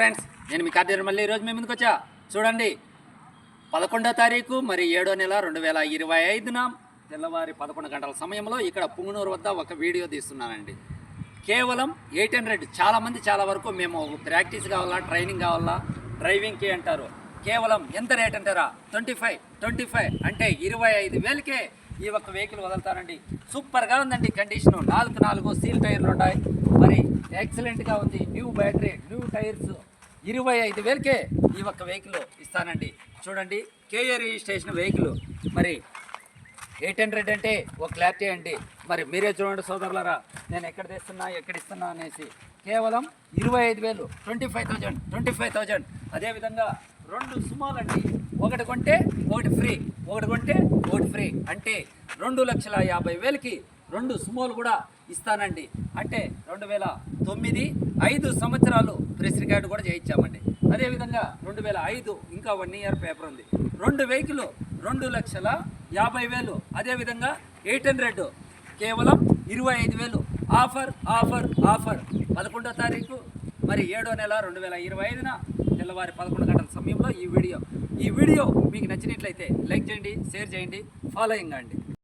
Friends నేను మీ కార్తీక మళ్ళీ ఈరోజు మీ ముందుకు వచ్చా. చూడండి పదకొండో తారీఖు మరి ఏడో నెల రెండు వేల ఇరవై ఐదున తెల్లవారి పదకొండు గంటల సమయంలో ఇక్కడ పుంగనూరు వద్ద ఒక వీడియో తీస్తున్నానండి. కేవలం ఎయిట్ హండ్రెడ్ చాలామంది చాలా వరకు మేము ప్రాక్టీస్ కావాలా ట్రైనింగ్ కావాలా డ్రైవింగ్కి అంటారు. కేవలం ఎంత రేట్ అంటారా? ట్వంటీ ఫైవ్ ట్వంటీ ఫైవ్ అంటే ఇరవై ఐదు వేలకే ఈ ఒక్క వెహికల్ వదులుతారండి. సూపర్గా ఉందండి కండిషను. నాలుగు నాలుగు సీల్ టైర్లు ఉంటాయి. మరి ఎక్సలెంట్గా ఉంది. న్యూ బ్యాటరీ న్యూ టైర్స్ ఇరవై ఐదు వేలకే ఈ ఒక్క వెహికల్ ఇస్తానండి. చూడండి కేఏ రిజిస్ట్రేషన్ వెహికల్. మరి ఎయిట్ హండ్రెడ్ అంటే ఒక క్లారిటీ అండి. మరి మీరే చూడండి సోదరులరా నేను ఎక్కడ తెస్తున్నా ఎక్కడ ఇస్తున్నా అనేసి. కేవలం ఇరవై ఐదు వేలు twenty five thousand twenty five thousand. అదేవిధంగా రెండు సుమాలండి. ఒకటి కొంటే ఒకటి ఫ్రీ ఒకటి కొంటే ఒకటి ఫ్రీ. అంటే రెండు లక్షల యాభై వేలకి రెండు సుమోలు కూడా ఇస్తానండి. అంటే రెండు వేల తొమ్మిది ఐదు సంవత్సరాలు ప్రెస్ రికార్డు కూడా చేయించామండి. అదేవిధంగా రెండు వేల ఐదు ఇంకా వన్ ఇయర్ పేపర్ ఉంది. రెండు వెహికల్ రెండు లక్షల యాభై వేలు. అదేవిధంగా ఎయిట్ హండ్రెడ్ కేవలం ఇరవై ఐదు వేలు. Offer offer offer. పదకొండో తారీఖు మరి ఏడో నెల రెండు వేల ఇరవై ఐదున తెల్లవారి పదకొండు గంటల సమయంలో ఈ వీడియో. ఈ వీడియో మీకు నచ్చినట్లయితే లైక్ చేయండి షేర్ చేయండి ఫాలోయింగ్ అండి